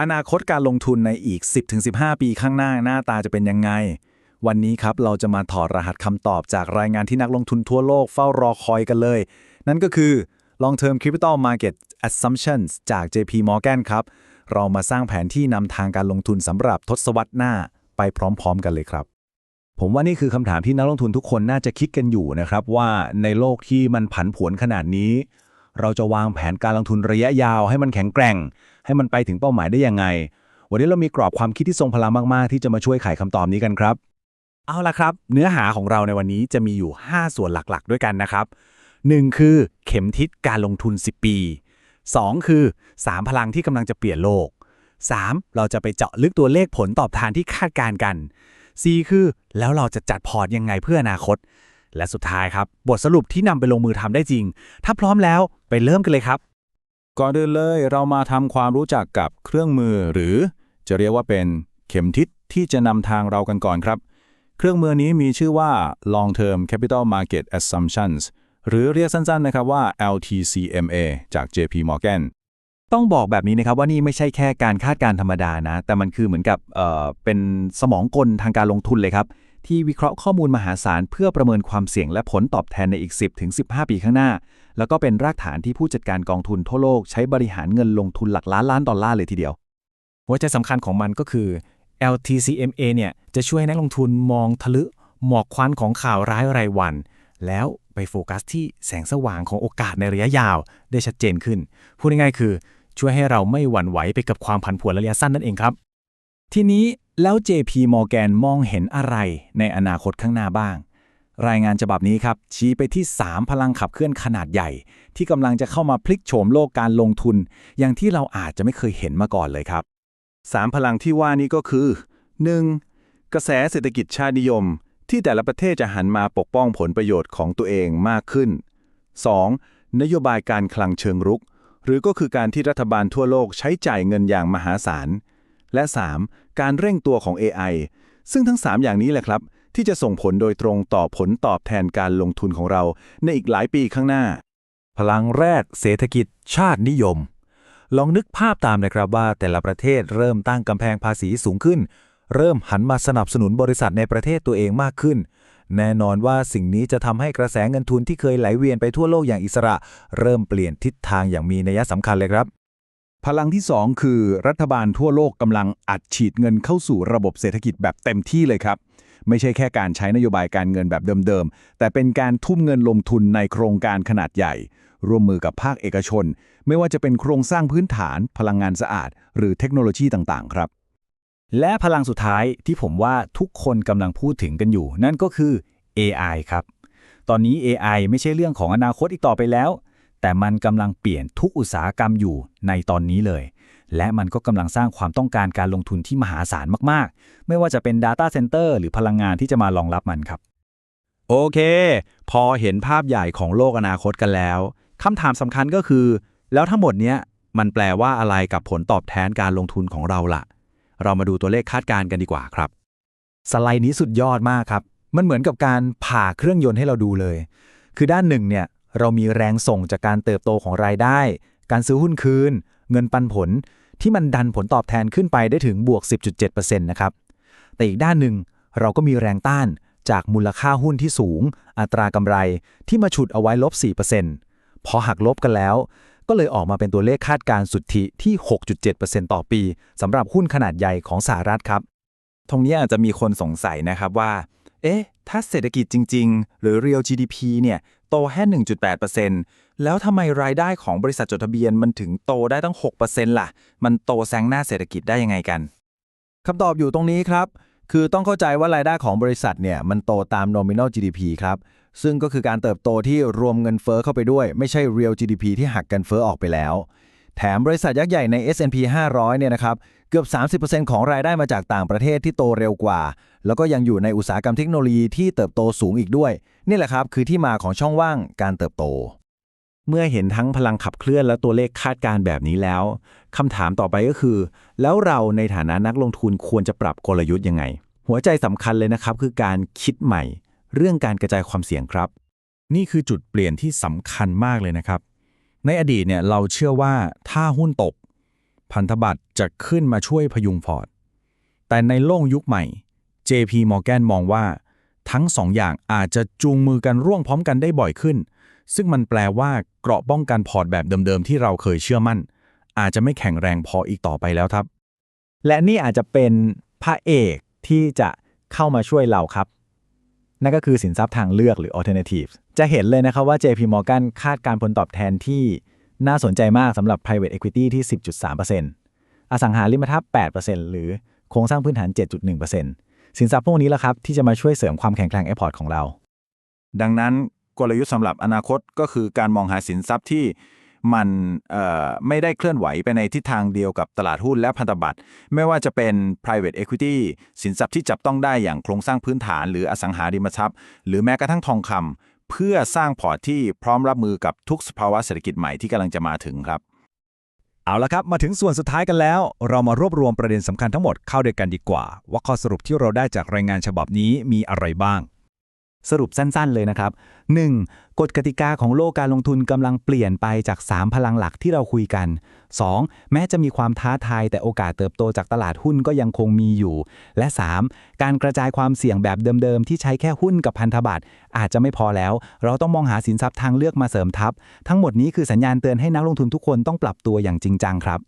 อนาคตการลงทุนในอีก 10-15 ปีข้างหน้าหน้าตาจะเป็นยังไง วันนี้ครับเราจะมาถอดรหัสคำตอบจากรายงานที่นักลงทุนทั่วโลกเฝ้ารอคอยกันเลย นั่นก็คือ Long Term Capital Market Assumptions จาก JP Morgan ครับ เรามาสร้างแผนที่นำทางการลงทุนสำหรับทศวรรษหน้าไปพร้อม ๆ กันเลยครับ ผมว่านี่คือคำถามที่นักลงทุนทุกคนน่าจะคิดกันอยู่นะครับว่าในโลกที่มันผันผวนขนาดนี้ เราจะวางแผนการลงทุนระยะยาวให้มันแข็งแกร่ง ให้มันไปถึงเป้าหมายได้ยังไง วันนี้เรามีกรอบความคิดที่ทรงพลังมาก ๆ ที่จะมาช่วยไขคำตอบนี้กันครับ เอาละครับ เนื้อหาของเราในวันนี้จะมีอยู่ 5 ส่วนหลักๆ ด้วยกันนะครับ 1. คือเข็มทิศการลงทุน 10 ปี 2. คือ 3 พลังที่กำลังจะเปลี่ยนโลก 3. เราจะไปเจาะลึกตัวเลขผลตอบแทนที่คาดการณ์กัน 4. คือ แล้วเราจะจัดพอร์ตยังไงเพื่ออนาคต และสุดท้ายครับ บทสรุปที่นำไปลงมือทำได้จริง ถ้าพร้อมแล้วไปเริ่มกันเลยครับ ก่อนอื่นเลยเรามาทำความรู้จักกับเครื่องมือ หรือจะเรียกว่าเป็นเข็มทิศที่จะนำทางเรากันก่อนครับ เครื่องมือนี้มีชื่อว่า Long Term Capital Market Assumptions หรือเรียกสั้นๆนะครับว่า LTCMA จาก JP Morgan ต้องบอกแบบนี้นะครับว่านี่ไม่ใช่แค่การคาดการณ์ธรรมดานะ แต่มันคือเหมือนกับเอ่อเป็นสมองกลทางการลงทุนเลยครับ ที่วิเคราะห์ข้อมูลมหาศาล เพื่อประเมินความเสี่ยงและผลตอบแทนในอีก 10-15 ปีข้างหน้า แล้วก็เป็นรากฐานที่ผู้จัดการกองทุนทั่วโลกใช้บริหารเงินลงทุนหลักล้านล้านดอลลาร์เลยทีเดียว หัวใจสำคัญของมันก็คือ LTCMA เนี่ยจะช่วยนักลงทุนมองทะลุหมอกควันของข่าวร้ายรายวัน แล้วไปโฟกัสที่แสงสว่างของโอกาสในระยะยาวได้ชัดเจนขึ้น พูดง่ายๆคือช่วยให้เราไม่หวั่นไหวไปกับความผันผวนระยะสั้นนั่นเองครับ ทีนี้ แล้ว JP Morgan มองเห็นอะไรในอนาคตข้างหน้าบ้าง รายงานฉบับนี้ครับ ชี้ไปที่ 3 พลังขับเคลื่อนขนาดใหญ่ ที่กำลังจะเข้ามาพลิกโฉมโลกการลงทุน อย่างที่เราอาจจะไม่เคยเห็นมาก่อนเลยครับสามพลังที่ว่านี้ก็คือ 1. กระแสเศรษฐกิจชาตินิยม ที่แต่ละประเทศจะหันมาปกป้องผลประโยชน์ของตัวเองมากขึ้น 2. นโยบายการคลังเชิงรุก หรือก็คือการที่รัฐบาลทั่วโลกใช้จ่ายเงินอย่างมหาศาลและ 3. การเร่งตัวของ AI ซึ่งทั้ง 3 อย่างนี้แหละครับ ที่จะส่งผลโดยตรงต่อผลตอบแทนการลงทุนของเราในอีกหลายปีข้างหน้า พลังแรก เศรษฐกิจ ชาตินิยม ลองนึกภาพตามนะครับว่าแต่ละประเทศเริ่มตั้งกำแพงภาษีสูงขึ้น เริ่มหันมาสนับสนุนบริษัทในประเทศตัวเองมากขึ้น แน่นอนว่าสิ่งนี้จะทำให้กระแสเงินทุนที่เคยไหลเวียนไปทั่วโลกอย่างอิสระ เริ่มเปลี่ยนทิศทางอย่างมีนัยสำคัญเลยครับ พลังที่ 2 คือรัฐบาลทั่วโลกกำลังอัดฉีดเงินเข้าสู่ระบบเศรษฐกิจแบบเต็มที่เลยครับ ไม่ใช่แค่การใช้นโยบายการเงินแบบเดิมๆ แต่เป็นการทุ่มเงินลงทุนในโครงการขนาดใหญ่ ร่วมมือกับภาคเอกชน ไม่ว่าจะเป็นโครงสร้างพื้นฐาน พลังงานสะอาด หรือเทคโนโลยีต่างๆ ครับ และพลังสุดท้ายที่ผมว่าทุกคนกำลังพูดถึงกันอยู่ นั่นก็คือ AI ครับ ตอนนี้ AI ไม่ใช่เรื่องของอนาคตอีกต่อไปแล้ว แต่มันกำลังเปลี่ยนทุกอุตสาหกรรมอยู่ในตอนนี้เลย และมันก็กำลังสร้างความต้องการการลงทุนที่มหาศาลมากๆ ไม่ว่าจะเป็น Data Center หรือพลังงานที่จะมารองรับมันครับ โอเค พอเห็นภาพใหญ่ของโลกอนาคตกันแล้วคำถามสำคัญก็คือ แล้วทั้งหมดเนี้ยมันแปลว่าอะไรกับผลตอบแทนการลงทุนของเราล่ะ เรามาดูตัวเลขคาดการณ์กันดีกว่าครับ สไลด์นี้สุดยอดมากครับ มันเหมือนกับการผ่าเครื่องยนต์ให้เราดูเลย คือด้านหนึ่งเนี่ย เรามีแรงส่งจากการเติบโตของรายได้ การซื้อหุ้นคืน เงินปันผลที่มันดันผลตอบแทนขึ้นไปได้ถึงบวก 10.7%นะครับ แต่อีกด้านหนึ่งเราก็มีแรงต้านจากมูลค่าหุ้นที่สูง อัตรากำไรที่มาฉุดเอาไว้ลบ 4%พอหักลบกันแล้ว ก็เลยออกมาเป็นตัวเลขคาดการณ์สุทธิที่ 6.7%ต่อปีสำหรับหุ้นขนาดใหญ่ของสหรัฐครับ ตรงนี้อาจจะมีคนสงสัยนะครับว่า เอ๊ะ ถ้าเศรษฐกิจจริง ๆ หรือ real GDP เนี่ย โตแค่ 1.8%แล้วทำไมรายได้ของบริษัทจดทะเบียนมันถึงโตได้ตั้ง 6%ล่ะ มันโตแซงหน้าเศรษฐกิจได้ยังไงกันคำตอบอยู่ตรงนี้ครับ คือต้องเข้าใจว่ารายได้ของบริษัทเนี่ยมันโตตาม nominal GDP ครับ ซึ่งก็คือการเติบโตที่รวมเงินเฟ้อเข้าไปด้วย ไม่ใช่ real GDP ที่หักกันเฟ้อออกไปแล้ว แถมบริษัทยักษ์ใหญ่ใน S&P 500 เนี่ยนะครับ เกือบ 30%ของรายได้มาจากต่างประเทศที่โตเร็วกว่า แล้วก็ยังอยู่ในอุตสาหกรรมเทคโนโลยีที่เติบโตสูงอีกด้วย นี่แหละครับคือที่มาของช่องว่างการเติบโต เมื่อเห็นทั้งพลังขับเคลื่อนและตัวเลขคาดการณ์แบบนี้แล้วคำถามต่อไปก็คือ แล้วเราในฐานะนักลงทุนควรจะปรับกลยุทธ์ยังไง หัวใจสำคัญเลยนะครับ คือการคิดใหม่ เรื่องการกระจายความเสี่ยงครับ นี่คือจุดเปลี่ยนที่สำคัญมากเลยนะครับ ในอดีตเนี่ยเราเชื่อว่าถ้าหุ้นตก พันธบัตรจะขึ้นมาช่วยพยุงพอร์ต แต่ในโลกยุคใหม่ JP Morgan มองว่า ทั้งสองอย่างอาจจะจูงมือกันร่วงพร้อมกันได้บ่อยขึ้น ซึ่งมันแปลว่าเกราะป้องกันพอร์ตแบบเดิมๆ ที่เราเคยเชื่อมั่น อาจจะไม่แข็งแรงพออีกต่อไปแล้วครับ และนี่อาจจะเป็นพระเอกที่จะเข้ามาช่วยเราครับ นั่นก็คือสินทรัพย์ทางเลือกหรือ alternatives จะเห็นเลยนะครับว่า JP Morgan คาดการผลตอบแทนที่ น่าสนใจมากสำหรับ private equity ที่ 10.3%อสังหาริมทรัพย์ 8%หรือโครงสร้างพื้นฐาน 7.1%สินทรัพย์พวกนี้แหละครับ ที่จะมาช่วยเสริมความแข็งแกร่งไอพอร์ตของเรา ดังนั้นกลยุทธ์สำหรับอนาคตก็คือการมองหาสินทรัพย์ที่มันเอ่อไม่ได้เคลื่อนไหวไปในทิศทางเดียวกับตลาดหุ้นและพันธบัตรไม่ว่าจะเป็น private equity สินทรัพย์ที่จับต้องได้อย่างโครงสร้างพื้นฐาน หรืออสังหาริมทรัพย์ หรือแม้กระทั่งทองคำ เพื่อสร้างพอร์ตที่พร้อมรับมือกับทุกสภาวะเศรษฐกิจใหม่ที่กำลังจะมาถึงครับ เอาละครับ มาถึงส่วนสุดท้ายกันแล้ว เรามารวบรวมประเด็นสำคัญทั้งหมดเข้าด้วยกันดีกว่า ว่าข้อสรุปที่เราได้จากรายงานฉบับนี้มีอะไรบ้าง สรุปสั้นๆเลยนะครับ 1. กฎกติกาของโลกการลงทุนกำลังเปลี่ยนไปจาก 3 พลังหลักที่เราคุยกัน 2. แม้จะมีความท้าทายแต่โอกาสเติบโตจากตลาดหุ้นก็ยังคงมีอยู่ และ 3. การกระจายความเสี่ยงแบบเดิมๆ ที่ใช้แค่หุ้นกับพันธบัตรอาจจะไม่พอแล้ว เราต้องมองหาสินทรัพย์ทางเลือกมาเสริมทัพ ทั้งหมดนี้คือสัญญาณเตือนให้นักลงทุนทุกคนต้องปรับตัวอย่างจริงจังครับ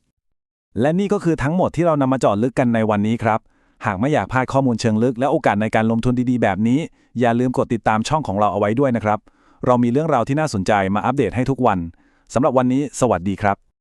และนี่ก็คือทั้งหมดที่เรานำมาเจาะลึกกันในวันนี้ครับ หากไม่อยากพลาดข้อมูลเชิงลึกและโอกาสในการลงทุนดีๆ แบบนี้ อย่าลืมกดติดตามช่องของเราเอาไว้ด้วยนะครับ เรามีเรื่องราวที่น่าสนใจมาอัปเดตให้ทุกวันสำหรับวันนี้ สวัสดีครับ